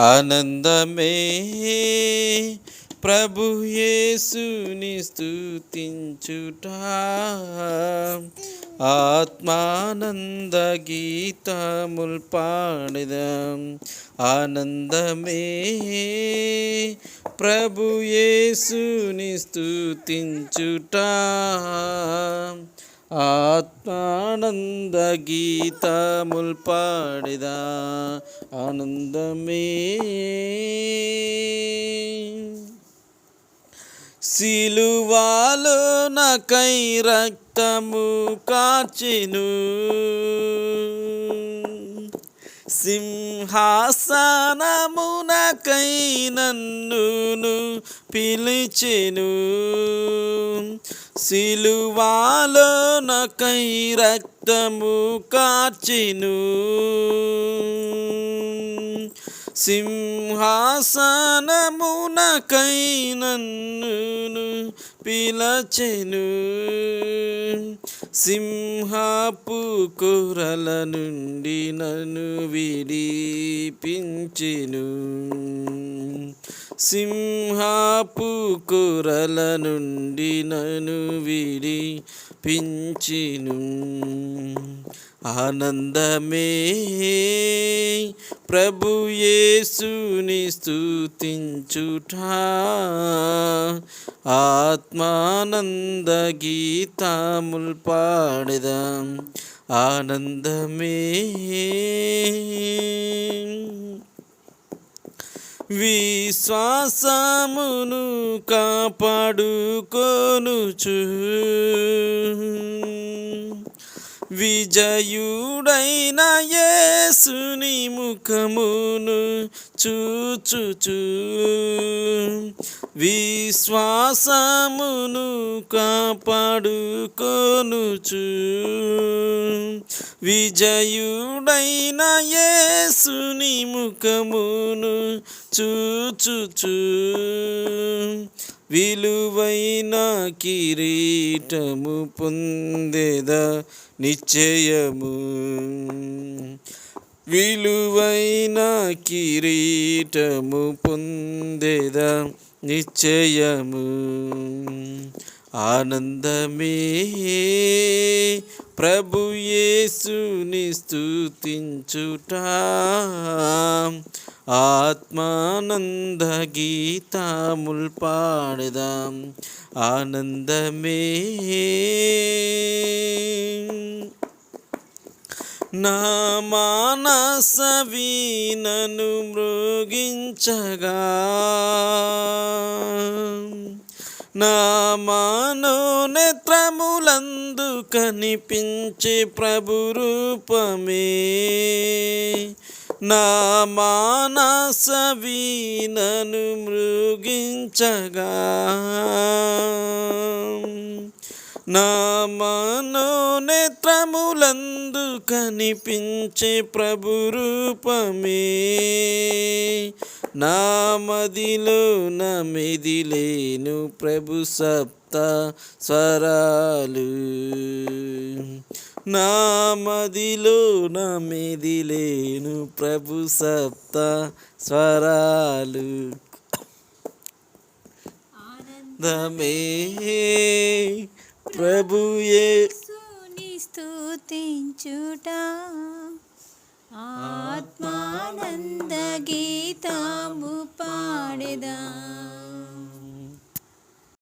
ఆనందమే. ప్రభు యేసుని స్థుతించుట ఆత్మానంద గీతముల్ పాడదాం. ఆనందమే. ప్రభు యేసుని స్థుతించుట ఆనంద గీతముల్ పాడిదా ఆనందమే. సిలువాలో నకై రక్తము కాచెను సింహాసనమునకై నన్నును పిలిచెను. సిలువాలో నకై రక్తము కాచిను సింహాసనమునకై నన్ను పిలచెను. సింహపు కురల నుండి నన్ను విడిపించెను. సింహాపు కురల నుండి నన్ను విడిపించెను. ఆనందమే ప్రభు యేసుని స్తుతించుట. ఆత్మానంద గీతాముల్ పాడదాం ఆనందమే విశ్వాసమును కాపాడుకొనుచు. విజయుడైన యేసుని ముఖమును చూచుచు. విశ్వాసమును కాపాడుకొనుచు. విజయుడైన యేసుని ముఖమును చూచుచు విలువైన కిరీటము పొందేద నిశ్చయము విలువైన కిరీటము పొందేద నిశ్చయము ఆనందమే. ప్రభు యేసుని స్థుతించుట ఆత్మానంద గీతముల్ పాడదాం. ఆనందమే. నా మానస వీణను మృగించగా. నా మానో నేత్రములందు కనిపించే ప్రభు రూపమే. నా మానస వీణను మృగించగా. నా మనో నేత్రములందు కనిపించే ప్రభు రూపమే. నా మదిలో నా మెదిలేను ప్రభు సప్త స్వరాలు. నా మదిలో నా మెదిలేను ప్రభు సప్త స్వరాలు. ప్రభుయే. స్తుతించుట